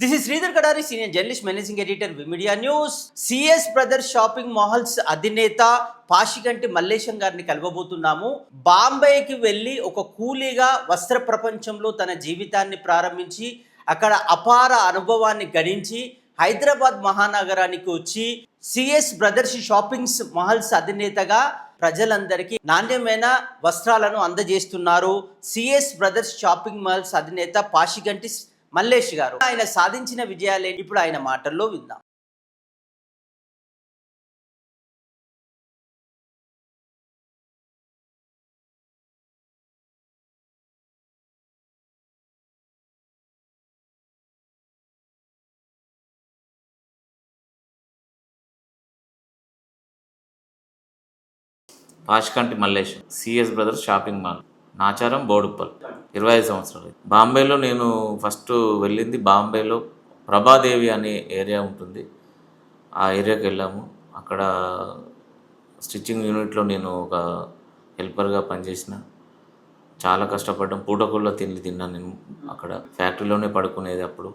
This is Sridhar Kadari senior journalist managing editor media news CS brothers shopping malls అధినేత పాషిగంటి మల్లేశం గారిని కలవబోతున్నాము. బాంబేకి వెళ్ళి ఒక కూలీగా వస్త్ర ప్రపంచంలో తన జీవితాన్ని ప్రారంభించి అక్కడ అపార అనుభవాన్ని గడించి హైదరాబాద్ మహానగరానికి వచ్చి సిఎస్ బ్రదర్స్ షాపింగ్స్ మహల్స్ అధినేతగా ప్రజలందరికీ నాణ్యమైన వస్త్రాలను అందజేస్తున్నారు. సిఎస్ బ్రదర్స్ షాపింగ్ మాల్స్ అధినేత పాషిగంటి మల్లేష్ గారు. ఆయన సాధించిన విజయాలే ఇప్పుడు ఆయన మాటల్లో విందాం. Pashganti Mallesh CS brothers shopping mall. Nacharam Boduppal. ఇరవై ఐదు సంవత్సరాలు బాంబేలో నేను ఫస్ట్ వెళ్ళింది బాంబేలో ప్రభాదేవి అనే ఏరియా ఉంటుంది. ఆ ఏరియాకి వెళ్ళాము. అక్కడ స్టిచ్చింగ్ యూనిట్లో నేను ఒక హెల్పర్గా పనిచేసిన. చాలా కష్టపడ్డాం. పూటకూళ్ళ తిండి తిన్నాను నేను అక్కడ. ఫ్యాక్టరీలోనే పడుకునేది అప్పుడు.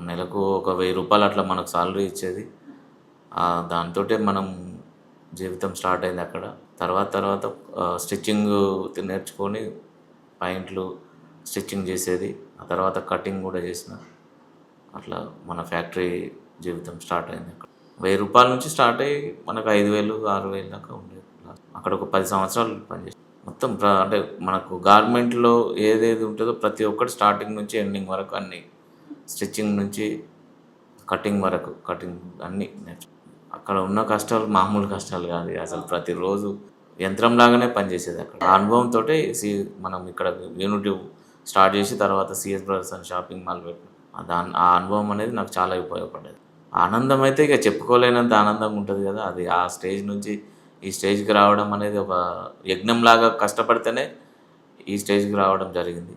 నెలకు ఒక వెయ్యి రూపాయలు అట్లా మనకు సాలరీ ఇచ్చేది. దాంతో మనం జీవితం స్టార్ట్ అయింది అక్కడ. తర్వాత తర్వాత స్టిచ్చింగ్ నేర్చుకొని పాయింట్లు స్టిచ్చింగ్ చేసేది. ఆ తర్వాత కటింగ్ కూడా చేసిన. అట్లా మన ఫ్యాక్టరీ జీవితం స్టార్ట్ అయింది అక్కడ. వెయ్యి రూపాయల నుంచి స్టార్ట్ అయ్యి మనకు ఐదు వేలు ఆరు వేలు దాకా ఉండేది. అక్కడ ఒక పది సంవత్సరాలు పనిచేసి మొత్తం అంటే మనకు గార్మెంట్లో ఏదేది ఉంటుందో ప్రతి ఒక్కటి స్టార్టింగ్ నుంచి ఎండింగ్ వరకు అన్ని స్టిచ్చింగ్ నుంచి కటింగ్ వరకు కటింగ్ అన్నీ నేర్చు అక్కడ ఉన్న కష్టాలు మామూలు కష్టాలు కాదు. అసలు ప్రతిరోజు యంత్రం లాగానే పనిచేసేది అక్కడ. ఆ అనుభవంతో సి మనం ఇక్కడ యూనిట్ స్టార్ట్ చేసి తర్వాత సిఎస్ బ్రదర్స్ అని షాపింగ్ మాల్ పెట్టాం దాని ఆ అనుభవం అనేది నాకు చాలా ఉపయోగపడేది ఆనందం అయితే ఇక చెప్పుకోలేనంత ఆనందంగా ఉంటుంది కదా. అది ఆ స్టేజ్ నుంచి ఈ స్టేజ్కి రావడం అనేది ఒక యజ్ఞంలాగా కష్టపడితేనే ఈ స్టేజ్కి రావడం జరిగింది.